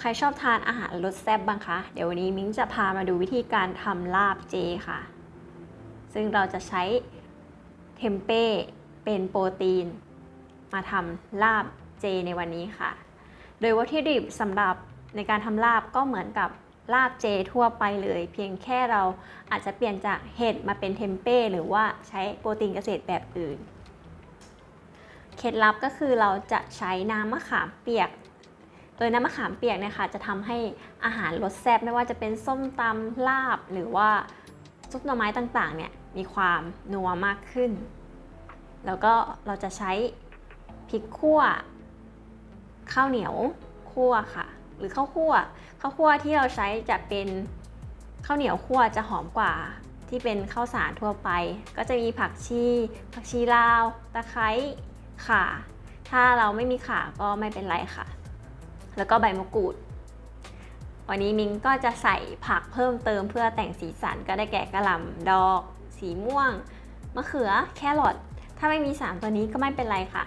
ใครชอบทานอาหารรสแซ่บบ้างคะ เดี๋ยววันนี้มิ้งจะพามาดูวิธีการทำลาบเจค่ะ ซึ่งเราจะใช้เทมเป้เป็นโปรตีน มาทำลาบเจในวันนี้ค่ะ โดยวัตถุดิบสำหรับในการทำลาบก็เหมือนกับลาบเจทั่วไปเลย เพียงแค่เราอาจจะเปลี่ยนจากเห็ดมาเป็นเทมเป้หรือว่าใช้โปรตีนเกษตรแบบอื่น เคล็ดลับก็คือเราจะใช้น้ำมะขามเปียก โดยน้ำมะขามเปียกเนี่ยค่ะจะทำให้อาหารรสแซ่บไม่ว่าจะเป็นส้มตำลาบ หรือว่าซุปหน่อไม้ต่างๆเนี่ยมีความนัวมากขึ้น แล้วก็เราจะใช้พริกขั่ว ข้าวเหนียวคั่วค่ะ หรือข้าวคั่วข้าวคั่วที่เราใช้จะเป็นข้าวเหนียวคั่วจะหอมกว่าที่เป็นข้าวสารทั่วไป ก็จะมีผักชี ผักชีลาว ตะไคร้ ข่า ถ้าเราไม่มีข่าก็ไม่เป็นไรค่ะ แล้วก็ใบมะกรูด วันนี้มิงก็จะใส่ผักเพิ่มเติมเพื่อแต่งสีสันก็ได้แก่กระหล่ำดอก สีม่วง มะเขือ แครอท ถ้าไม่มีสามตัวนี้ก็ไม่เป็นไรค่ะ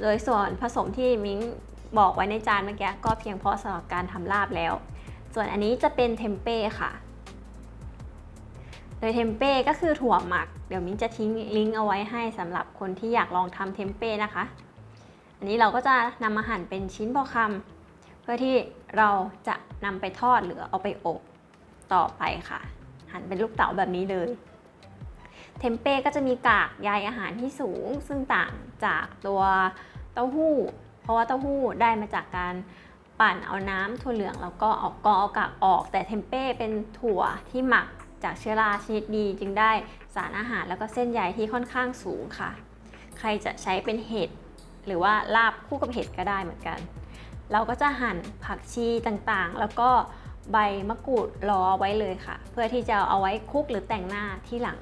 โดยส่วนผสมที่มิงบอกไว้ในจานเมื่อกี้ก็เพียงพอสำหรับการทำลาบแล้ว ส่วนอันนี้จะเป็นเทมเป้ค่ะ โดยเทมเป้ก็คือถั่วหมัก เดี๋ยวมิ้นจะทิ้งลิงก์เอาไว้ให้สำหรับคนที่อยากลองทำเทมเป้นะคะ อันนี้เราก็จะนำมาหั่นเป็นชิ้นพอคำ เพื่อที่เราจะนำไปทอดหรือเอาไปอบต่อไปค่ะ หั่นเป็นลูกเต๋าแบบนี้เลย เทมเป้ก็จะมีกากใยอาหารที่สูง ซึ่งต่างจากตัวเต้าหู้ เพราะว่าเต้าหู้ได้มาจากการปั่นเอาน้ำถั่วเหลืองแล้วก็เอากอเอากากออก แต่เทมเป้เป็นถั่วที่หมักจากเชื้อราชนิดดีจึงได้สารอาหารแล้วก็เส้นใยที่ค่อนข้างสูงค่ะ ใครจะใช้เป็นเห็ดหรือว่าลาบคู่กับเห็ดก็ได้เหมือนกัน เราก็จะหั่นผักชีต่างๆ แล้วก็ใบมะกรูดรอไว้เลยค่ะ เพื่อที่จะเอาไว้คลุกหรือแต่งหน้าที่หลัง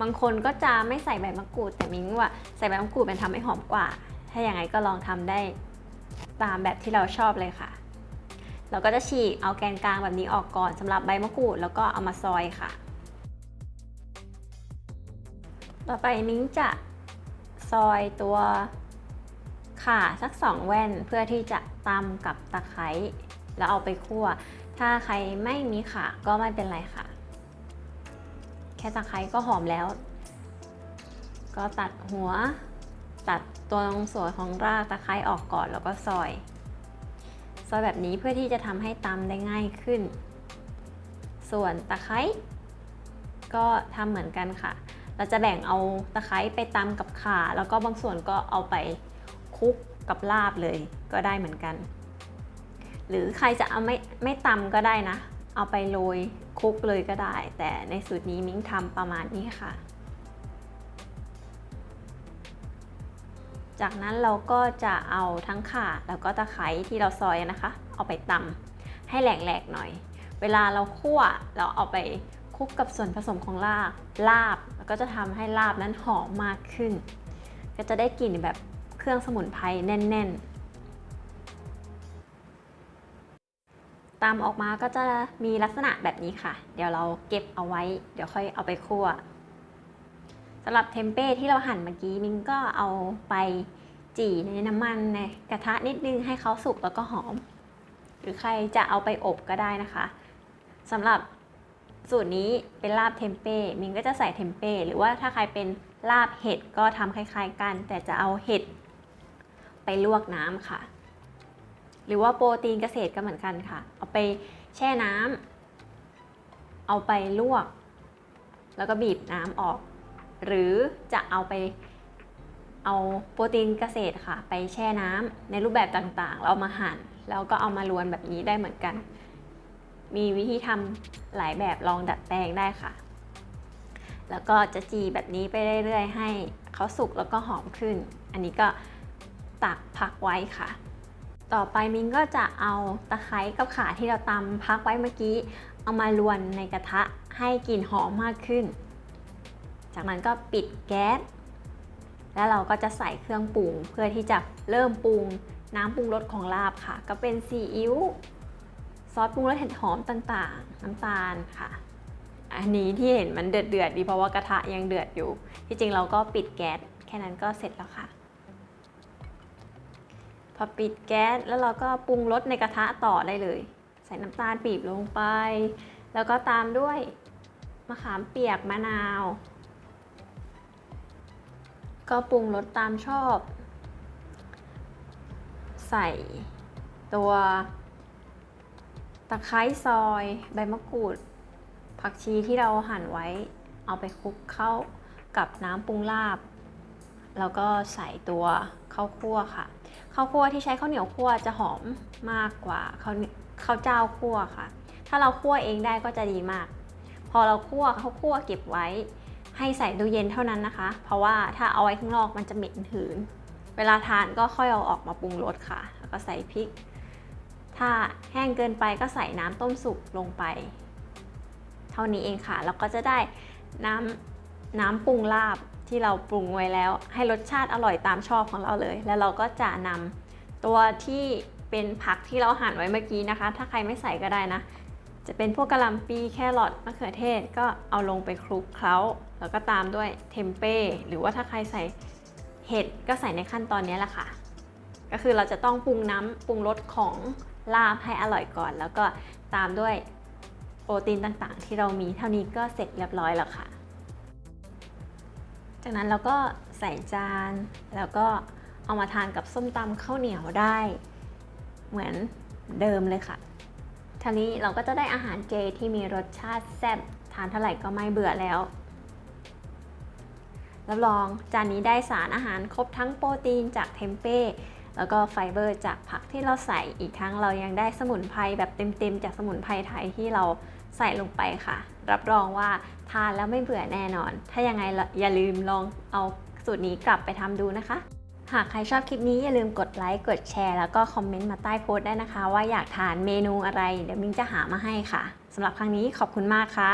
บางคนก็จะไม่ใส่ใบมะกรูด แต่มิ้งว่าใส่ใบมะกรูดมันทำให้หอมกว่า ถ้าอย่างไรก็ลองทำได้ตามแบบที่เราชอบเลยค่ะ เราก็จะฉีกเอาแกนกลางแบบนี้ออกก่อนสำหรับใบมะกรูดแล้วก็เอามาซอยค่ะ ต่อไปมิ้งจะซอยตัว ข่าสักสองแว่นเพื่อที่จะตำกับตะไคร้แล้วเอาไปคั่ว ถ้าใครไม่มีข่าก็ไม่เป็นไรค่ะ แค่ตะไคร้ก็หอมแล้ว ก็ตัดหัว ตัดตัวตรงส่วนของรากตะไคร้ออกก่อนแล้วก็ซอย ซอยแบบนี้เพื่อที่จะทำให้ตำได้ง่ายขึ้น ส่วนตะไคร้ก็ทำเหมือนกันค่ะ เราจะแบ่งเอาตะไคร้ไปตำกับข่าแล้วก็บางส่วนก็เอาไป คุกกับลาบเลยก็ได้เหมือนกัน หรือใครจะเอาไม่ไม่ตำก็ได้นะ เอาไปโรยคุกเลยก็ได้ แต่ในสูตรนี้มิ้งทำประมาณนี้ค่ะ จากนั้นเราก็จะเอาทั้งข่าแล้วก็ตะไคร้ที่เราซอยนะคะ เอาไปตำให้แหลกๆหน่อย เวลาเราคั่วเราเอาไปคลุกกับส่วนผสมของลาบลาบแล้วก็จะทำให้ลาบนั้นหอมมากขึ้น ก็จะได้กลิ่นแบบ เครื่องสมุนไพรแน่น ๆ ตามออกมาก็จะมีลักษณะแบบนี้ค่ะ เดี๋ยวเราเก็บเอาไว้ เดี๋ยวค่อยเอาไปคั่วสำหรับเทมเป้ที่เราหั่นเมื่อกี้มิงก็เอาไปจี่ในน้ำมันในกระทะนิดนึงให้เขาสุกแล้วก็หอม หรือใครจะเอาไปอบก็ได้นะคะสำหรับสูตรนี้เป็นลาบเทมเป้มิงก็จะใส่เทมเป้หรือว่าถ้าใครเป็นลาบเห็ดก็ทำคล้าย ๆ กัน แต่จะเอาเห็ด ไปลวกน้ำค่ะ หรือว่าโปรตีนเกษตรก็เหมือนกันค่ะ เอาไปแช่น้ำเอาไปลวก แล้วก็บีบน้ำออก หรือจะเอาไปเอาโปรตีนเกษตรค่ะ ไปแช่น้ำในรูปแบบต่างๆ เรามาหั่น แล้วก็เอามารวนแบบนี้ได้เหมือนกัน มีวิธีทำหลายแบบลองดัดแปลงได้ค่ะ แล้วก็จะจีแบบนี้ไปเรื่อยๆ ให้เขาสุกแล้วก็หอมขึ้น อันนี้ก็ ตักพักไว้ค่ะ ต่อไปมิงก็จะเอาตะไคร้กับข่าที่เราตำพักไว้เมื่อกี้ เอามารวนในกระทะให้กลิ่นหอมมากขึ้น จากนั้นก็ปิดแก๊สแล้วเราก็จะใส่เครื่องปรุงเพื่อที่จะเริ่มปรุงน้ำปรุงรสของลาบค่ะ ก็เป็นซีอิ๊วซอสปรุงรสเห็ดหอมต่างๆ น้ำตาลค่ะ อันนี้ที่เห็นมันเดือดเดือดดีเพราะว่ากระทะยังเดือดอยู่ ที่จริงเราก็ปิดแก๊สแค่นั้นก็เสร็จแล้วค่ะ พอปิดแก๊สแล้วเราก็ปรุงรสในกระทะต่อได้เลย ใส่น้ำตาลปีบลงไป แล้วก็ตามด้วยมะขามเปียกมะนาว ก็ปรุงรสตามชอบ ใส่ตัวตะไคร้ซอยใบมะกรูด ผักชีที่เราหั่นไว้ เอาไปคลุกเข้ากับน้ำปรุงลาบ แล้วก็ใส่ตัวข้าวคั่วค่ะ ข้าวคั่วที่ใช้ข้าวเหนียวคั่วจะหอมมากกว่าข้าวเหนียวข้าวเจ้าคั่วค่ะ ถ้าเราคั่วเองได้ก็จะดีมาก พอเราคั่วข้าวคั่วเก็บไว้ ให้ใส่ตู้เย็นเท่านั้นนะคะ เพราะว่าถ้าเอาไว้ข้างนอกมันจะเหม็นหืน เวลาทานก็ค่อยเอาออกมาปรุงรสค่ะ แล้วก็ใส่พริก ถ้าแห้งเกินไปก็ใส่น้ำต้มสุกลงไป เท่านี้เองค่ะ แล้วก็จะได้น้ำน้ำปรุงลาบ ที่เราปรุงไว้แล้ว ให้รสชาติอร่อยตามชอบของเราเลย แล้วเราก็จะนำตัวที่เป็นผักที่เราหั่นไว้เมื่อกี้นะคะ ถ้าใครไม่ใส่ก็ได้นะ จะเป็นพวกกะหล่ำปีแครอทมะเขือเทศก็เอาลงไปคลุกเคล้า แล้วก็ตามด้วยเทมเป้หรือว่าถ้าใครใส่เห็ดก็ใส่ในขั้นตอนนี้แหละค่ะ ก็คือเราจะต้องปรุงน้ำปรุงรสของลาบให้อร่อยก่อน แล้วก็ตามด้วยโปรตีนต่างๆ ที่เรามีเท่านี้ก็เสร็จเรียบร้อยแล้วค่ะ จากนั้นเราก็ใส่จาน แล้วก็เอามาทานกับส้มตำข้าวเหนียวได้ เหมือนเดิมเลยค่ะทีนี้เราก็จะได้อาหารเจที่มีรสชาติแซ่บทานเท่าไหร่ก็ไม่เบื่อแล้วรับรองจานนี้ได้สารอาหารครบทั้งโปรตีนจากเทมเป้แล้วก็ไฟเบอร์จากผักที่เราใส่อีกทั้งเรายังได้สมุนไพรแบบเต็มๆ จากสมุนไพรไทยที่เราใส่ลงไปค่ะ รับรองว่าทานแล้วไม่เบื่อแน่นอน ถ้ายังไงอย่าลืมลองเอาสูตรนี้กลับไปทำดูนะคะ หากใครชอบคลิปนี้อย่าลืมกดไลค์กดแชร์ แล้วก็คอมเมนต์มาใต้โพสต์ได้นะคะ ว่าอยากทานเมนูอะไร เดี๋ยวมิ้งจะหามาให้ค่ะสำหรับครั้งนี้ขอบคุณมากค่ะ